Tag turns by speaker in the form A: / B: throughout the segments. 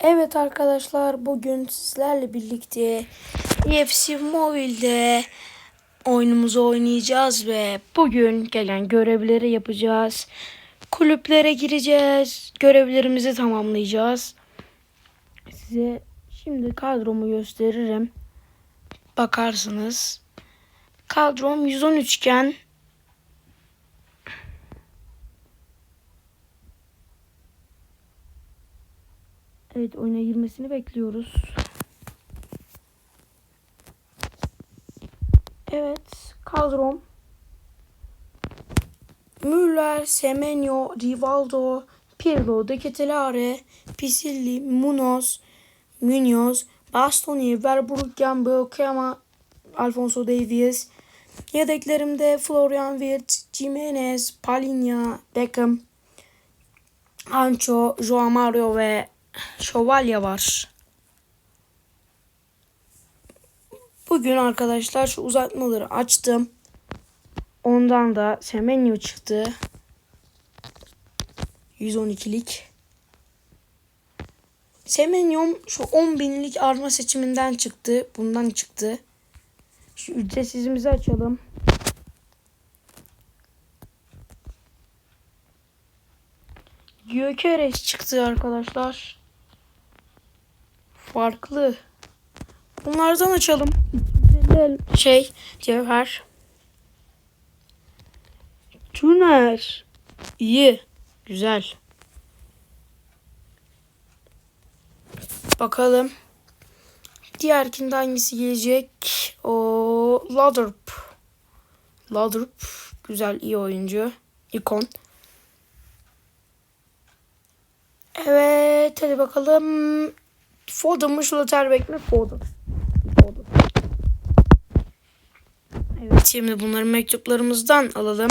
A: Evet arkadaşlar bugün sizlerle birlikte EFC Mobile'de oyunumuzu oynayacağız ve bugün gelen görevleri yapacağız. Kulüplere gireceğiz. Görevlerimizi tamamlayacağız. Size şimdi kadromu gösteririm. Bakarsınız. Kadrom 113 iken Evet oyuna girmesini bekliyoruz. Evet kadrom. Müller, Semenyo, Rivaldo, Pirlo, De Ketelare, Pisilli, Munoz, Munoz, Bastoni, Verbruggen, Bökema, Alfonso Davies. Yedeklerimde Florian Wirtz, Jimenez, Palinha, Beckham, Ancho, Joao Mario ve Şövalye var. Bugün arkadaşlar şu uzatmaları açtım. Ondan da Semenyo çıktı. 112'lik. Semenyom şu 10 binlik arma seçiminden çıktı. Bundan çıktı. Şu ücretsizimizi açalım. Gökeres çıktı arkadaşlar. Farklı. Bunlardan açalım. Güzel şey cevher. Tuner. İyi. Güzel. Bakalım. Diğerkinde hangisi gelecek? O Ladrup. Ladrup. Güzel iyi oyuncu. İkon. Evet hadi bakalım. Foden mı Schlotterbeck mi? Foden. Foden. Evet şimdi bunları mektuplarımızdan alalım.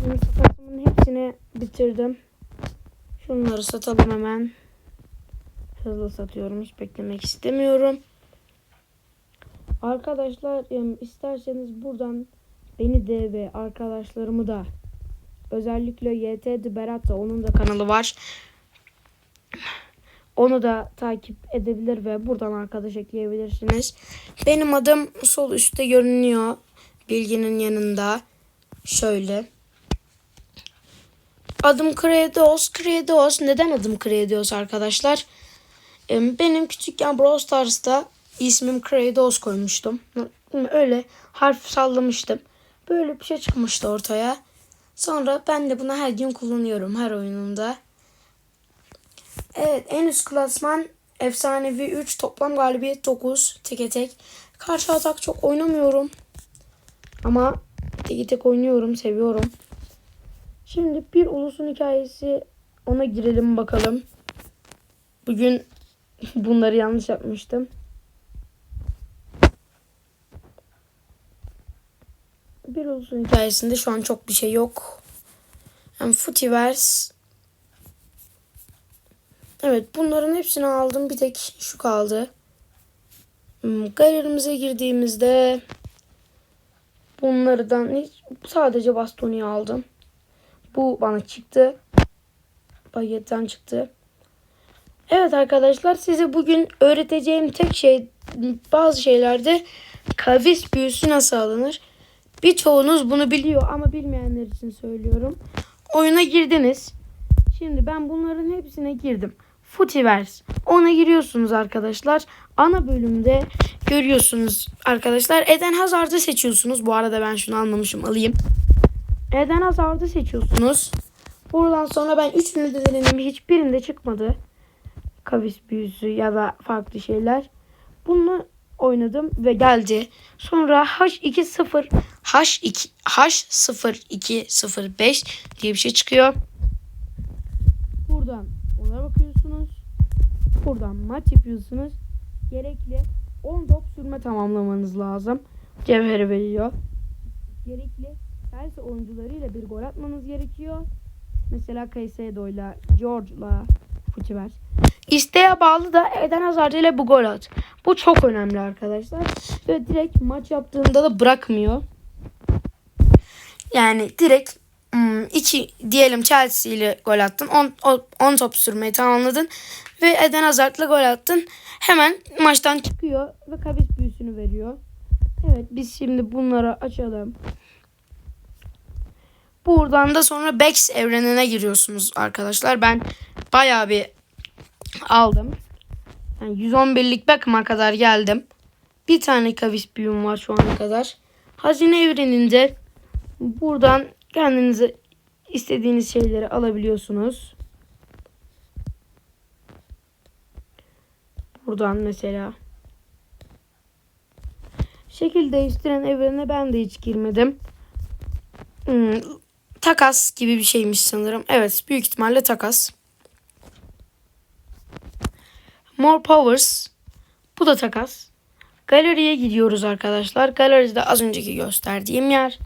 A: Satasımın hepsini bitirdim. Şunları satalım hemen. Hızlı satıyorum. Hiç beklemek istemiyorum. Arkadaşlar isterseniz buradan beni de ve arkadaşlarımı da özellikle YT Berat'ta onun da kanalı var. Onu da takip edebilir ve buradan arkadaş ekleyebilirsiniz. Benim adım sol üstte görünüyor. Bilginin yanında. Şöyle. Adım Kredos. Kredos. Neden adım Kredos arkadaşlar? Benim küçükken Brawl Stars'ta ismim Kredos koymuştum. Öyle harf sallamıştım. Böyle bir şey çıkmıştı ortaya. Sonra ben de bunu her gün kullanıyorum her oyunumda. Evet en üst klasman efsanevi 3 toplam galibiyet 9 teke tek. Karşı atak çok oynamıyorum. Ama teke tek oynuyorum seviyorum. Şimdi bir ulusun hikayesi ona girelim bakalım. Bugün bunları yanlış yapmıştım. Ulusun hikayesinde şu an çok bir şey yok. Yani Footyverse Evet bunların hepsini aldım. Bir tek şu kaldı. Hmm, Galerimize girdiğimizde bunlardan sadece bastoni aldım. Bu bana çıktı. Paketten çıktı. Evet arkadaşlar size bugün öğreteceğim tek şey bazı şeylerde kavis büyüsü nasıl alınır. Birçoğunuz bunu biliyor ama bilmeyenler için söylüyorum. Oyuna girdiniz. Şimdi ben bunların hepsine girdim. Footyverse. Ona giriyorsunuz arkadaşlar. Ana bölümde görüyorsunuz arkadaşlar. Eden Hazard'ı seçiyorsunuz. Bu arada ben şunu almamışım alayım. Eden Hazard'ı seçiyorsunuz. Buradan sonra ben üçünü de denedim. Hiçbirinde çıkmadı. Kavis büyüsü ya da farklı şeyler. Bunu oynadım ve geldi. Sonra H20 H2 H0205 diye bir şey çıkıyor. Buradan ona bakıyorsunuz. Buradan maç yapıyorsunuz. Gerekli 10 top sürme tamamlamanız lazım. Cevheri veriyor. Gerekli Chelsea oyuncularıyla bir gol atmanız gerekiyor. Mesela Caicedo'yla, George'la Futiver. İsteğe bağlı da Eden Hazard ile bu gol at. Bu çok önemli arkadaşlar. Ve direkt maç yaptığında da bırakmıyor. Yani direkt iki diyelim Chelsea ile gol attın. 10 top sürmeyi tamamladın. Ve Eden Hazard'la gol attın. Hemen maçtan çıkıyor ve kabis büyüsünü veriyor. Evet biz şimdi bunları açalım. Buradan da sonra Bex evrenine giriyorsunuz arkadaşlar. Ben bayağı bir aldım. Yani 111'lik Beckham'a kadar geldim. Bir tane kavis büyüm var şu ana kadar. Hazine evreninde buradan kendinize istediğiniz şeyleri alabiliyorsunuz. Buradan mesela. Şekil değiştiren evrene ben de hiç girmedim. Hmm, takas gibi bir şeymiş sanırım. Evet büyük ihtimalle takas. More Powers. Bu da takas. Galeriye gidiyoruz arkadaşlar. Galeride az önceki gösterdiğim yer.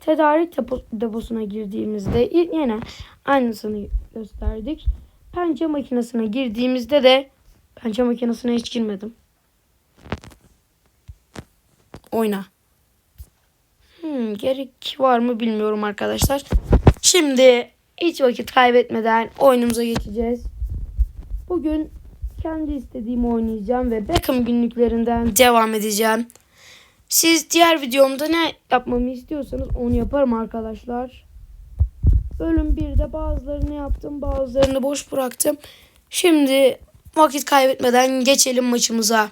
A: Tedarik depo, deposuna girdiğimizde yine aynısını gösterdik. Pençe makinesine girdiğimizde de pençe makinesine hiç girmedim. Oyna. Hmm, gerek var mı bilmiyorum arkadaşlar. Şimdi hiç vakit kaybetmeden oyunumuza geçeceğiz. Bugün kendi istediğimi oynayacağım ve Beckham günlüklerinden devam edeceğim. Siz diğer videomda ne yapmamı istiyorsanız onu yaparım arkadaşlar. Bölüm 1'de bazılarını yaptım bazılarını boş bıraktım. Şimdi vakit kaybetmeden geçelim maçımıza.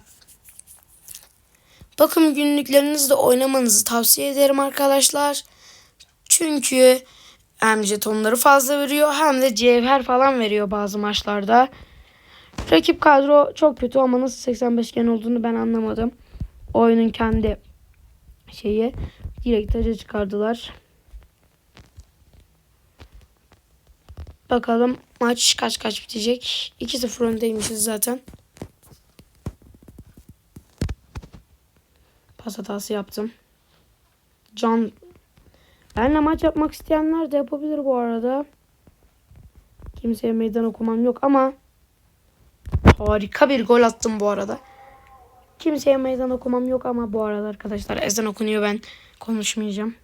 A: Bakım günlüklerinizde oynamanızı tavsiye ederim arkadaşlar. Çünkü hem jetonları fazla veriyor hem de cevher falan veriyor bazı maçlarda. Rakip kadro çok kötü ama nasıl 85 gen olduğunu ben anlamadım. Oyunun kendi şeyi direkt taca çıkardılar. Bakalım maç kaç kaç bitecek. 2-0 öndeymişiz zaten. Pas hatası yaptım. Can Benle maç yapmak isteyenler de yapabilir bu arada. Kimseye meydan okumam yok ama harika bir gol attım bu arada. Kimseye meydan okumam yok ama bu arada arkadaşlar ezan okunuyor ben konuşmayacağım.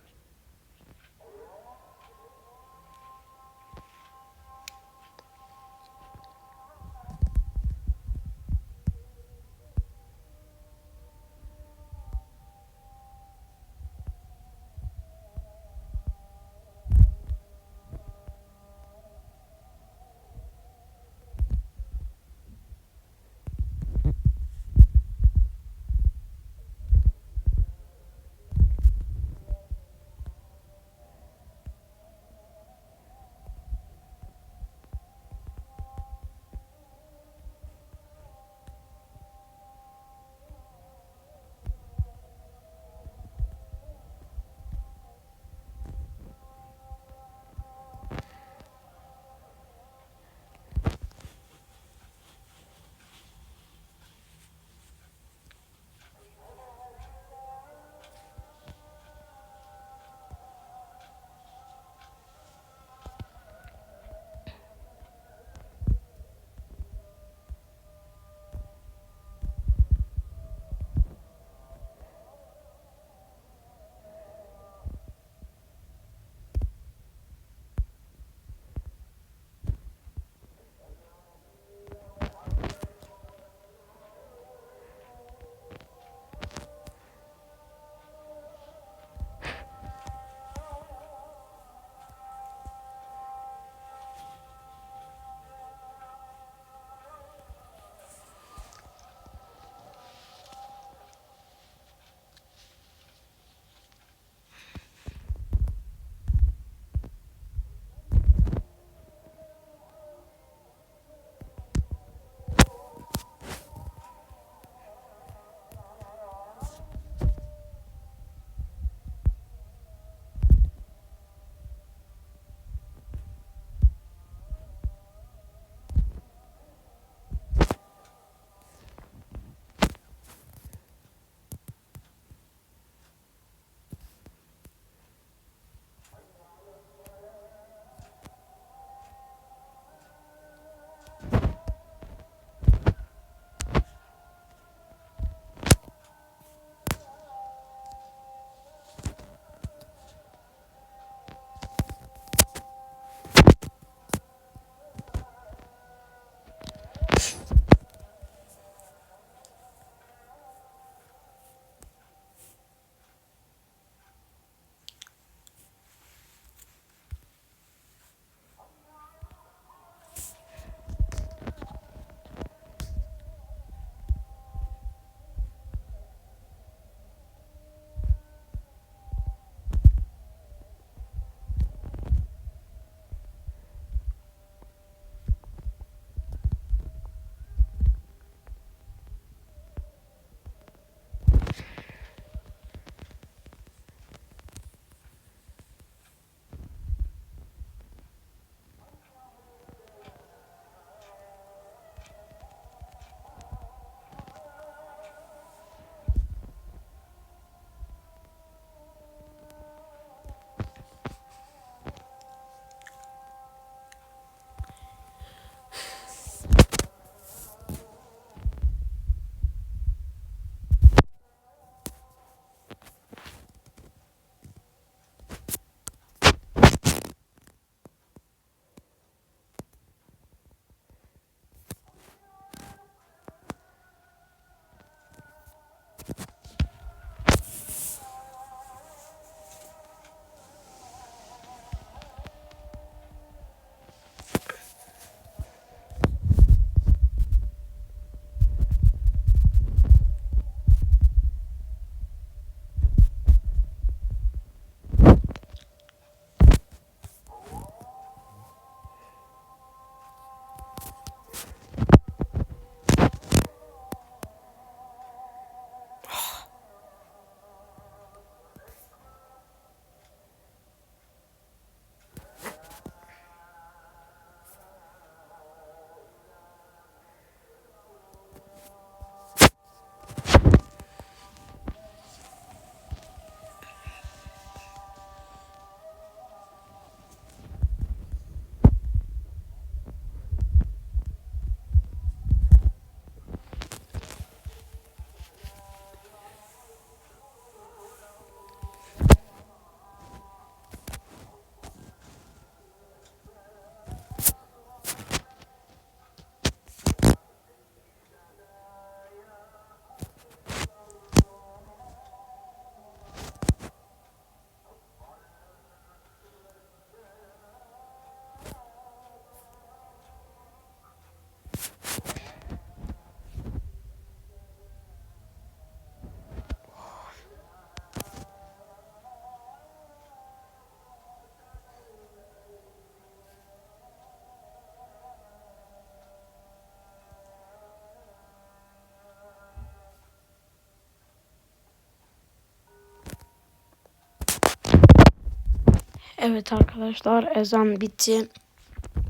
A: Evet arkadaşlar ezan bitti.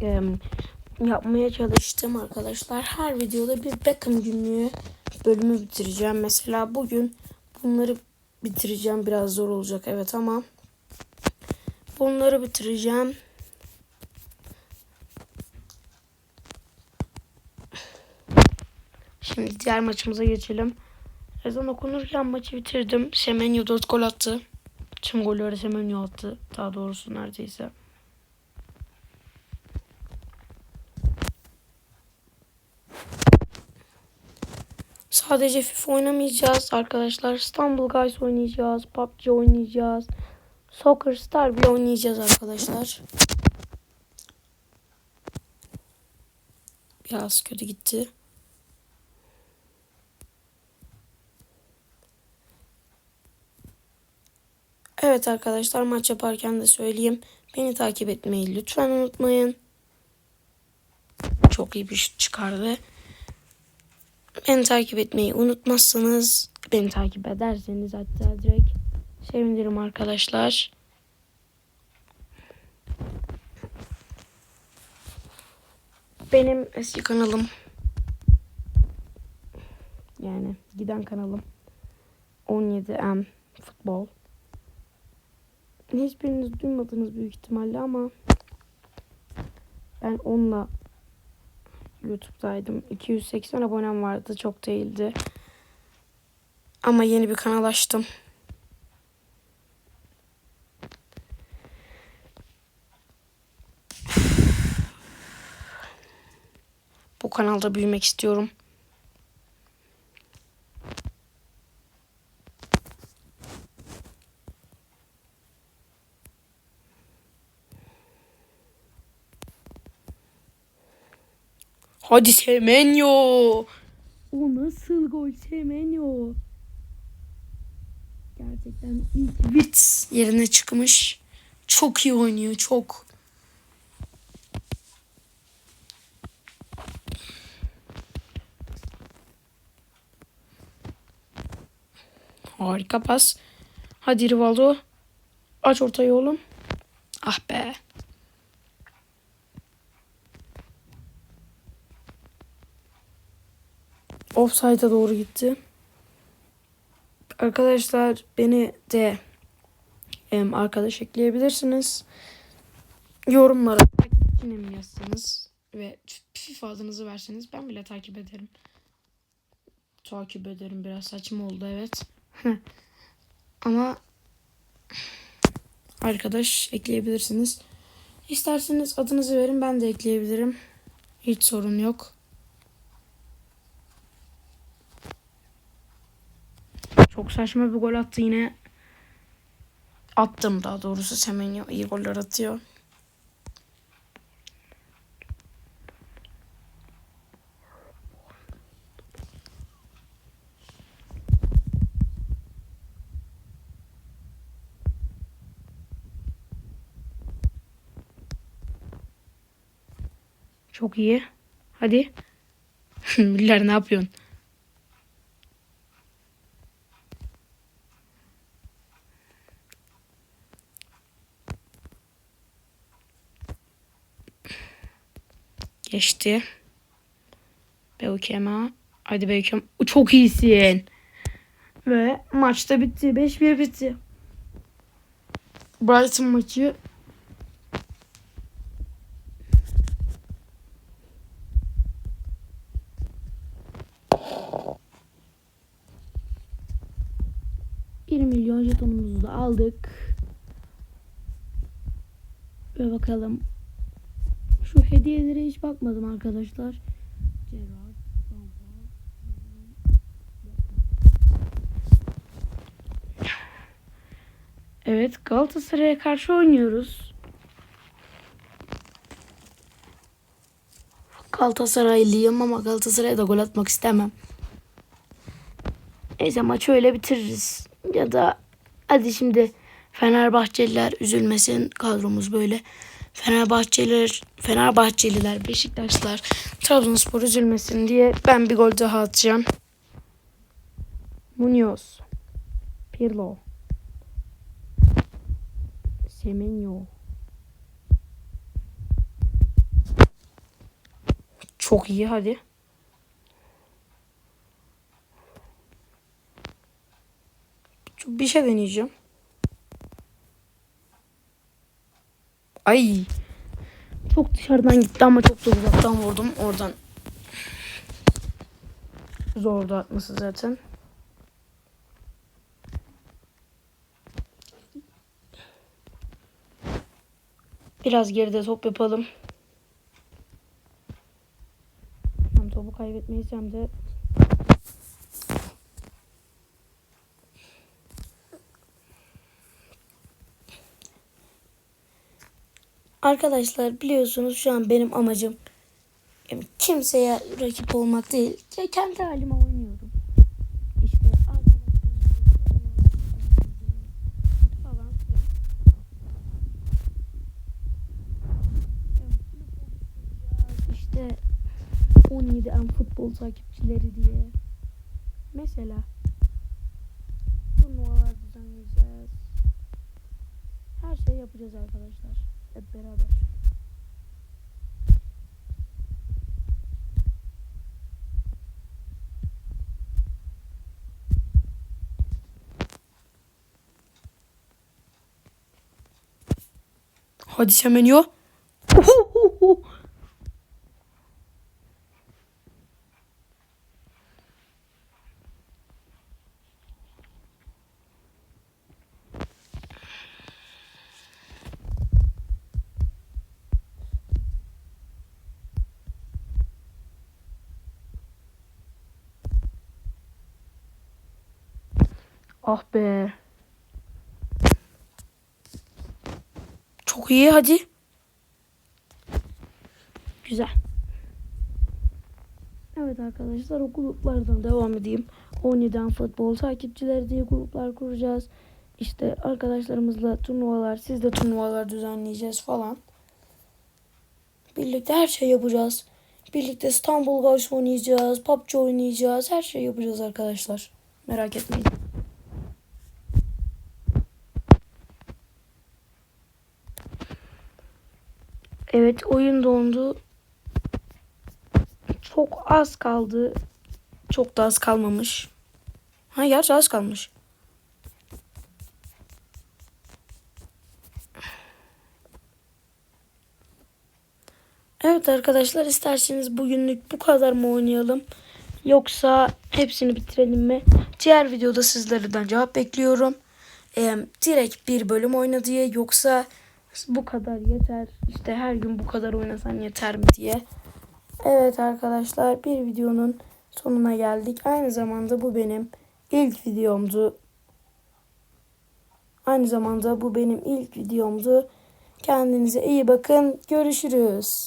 A: Ee, yapmaya çalıştım arkadaşlar. Her videoda bir Beckham günlüğü bölümü bitireceğim. Mesela bugün bunları bitireceğim. Biraz zor olacak evet ama bunları bitireceğim. Şimdi diğer maçımıza geçelim. Ezan okunurken maçı bitirdim. Semenyo 4 gol attı. Tüm golleri Semenyo attı. Daha doğrusu neredeyse. Sadece FIFA oynamayacağız arkadaşlar. İstanbul Guys oynayacağız. PUBG oynayacağız. Soccer Star bile oynayacağız arkadaşlar. Biraz kötü gitti. Evet arkadaşlar maç yaparken de söyleyeyim. Beni takip etmeyi lütfen unutmayın. Çok iyi bir şut çıkardı. Beni takip etmeyi unutmazsanız, beni takip ederseniz hatta direkt sevinirim arkadaşlar. Benim eski kanalım yani giden kanalım 17M futbol. Hiçbiriniz duymadınız büyük ihtimalle ama ben onunla YouTube'daydım. 280 abonem vardı. Çok değildi. Ama yeni bir kanal açtım. Bu kanalda büyümek istiyorum. Hadi Semenyo. O nasıl gol Semenyo? Gerçekten ilk bit yerine çıkmış. Çok iyi oynuyor çok. Harika pas. Hadi Rivaldo. Aç ortayı oğlum. Ah be. Offside'a doğru gitti. Arkadaşlar beni de em, arkadaş ekleyebilirsiniz. Yorumlara takipçine mi yazsanız ve FIFA adınızı verseniz ben bile takip ederim. Takip ederim biraz saçma oldu evet. Ama arkadaş ekleyebilirsiniz. İsterseniz adınızı verin ben de ekleyebilirim. Hiç sorun yok. Çok saçma bir gol attı yine. Attım daha doğrusu Semenyo iyi goller atıyor. Çok iyi. Hadi. Müller ne yapıyorsun? Geçti. Beukema. Hadi Beukem. Çok iyisin. Ve maç da bitti. 5-1 bitti. Brighton maçı milyon jetonumuzu da aldık. Ve bakalım. Hediyelere hiç bakmadım arkadaşlar. Gerard, Evet Galatasaray'a karşı oynuyoruz. Galatasaraylıyım ama Galatasaray'a da gol atmak istemem. Neyse maçı öyle bitiririz. Ya da hadi şimdi Fenerbahçeliler üzülmesin kadromuz böyle. Fenerbahçeliler, Fenerbahçeliler, Beşiktaşlar Trabzonspor üzülmesin diye ben bir gol daha atacağım. Munoz. Pirlo. Semenyo. Çok iyi hadi. Bir şey deneyeceğim. Ay. Çok dışarıdan gitti ama çok da uzaktan vurdum. Oradan zordu atması zaten. Biraz geride top yapalım. Hem topu kaybetmeyiz hem de Arkadaşlar biliyorsunuz şu an benim amacım yani kimseye rakip olmak değil. Ya kendi halime oynuyorum. İşte falan. İşte 17 en futbol takipçileri diye. Mesela turnuvalar düzenleyeceğiz. Her şeyi yapacağız arkadaşlar. Hep beraber. Hadi Semenyo. Ah be. Çok iyi hadi. Güzel. Evet arkadaşlar o gruplardan devam edeyim. 17'den futbol takipçileri diye gruplar kuracağız. İşte arkadaşlarımızla turnuvalar, siz de turnuvalar düzenleyeceğiz falan. Birlikte her şey yapacağız. Birlikte İstanbul Golf oynayacağız, PUBG oynayacağız. Her şey yapacağız arkadaşlar. Merak etmeyin. Evet oyun dondu. Çok az kaldı. Çok da az kalmamış. Ha gerçi az kalmış. Evet arkadaşlar isterseniz bugünlük bu kadar mı oynayalım? Yoksa hepsini bitirelim mi? Diğer videoda sizlerden cevap bekliyorum. Ee, direkt bir bölüm oyna diye yoksa bu kadar yeter. İşte her gün bu kadar oynasan yeter mi diye. Evet arkadaşlar bir videonun sonuna geldik. Aynı zamanda bu benim ilk videomdu. Aynı zamanda bu benim ilk videomdu. Kendinize iyi bakın. Görüşürüz.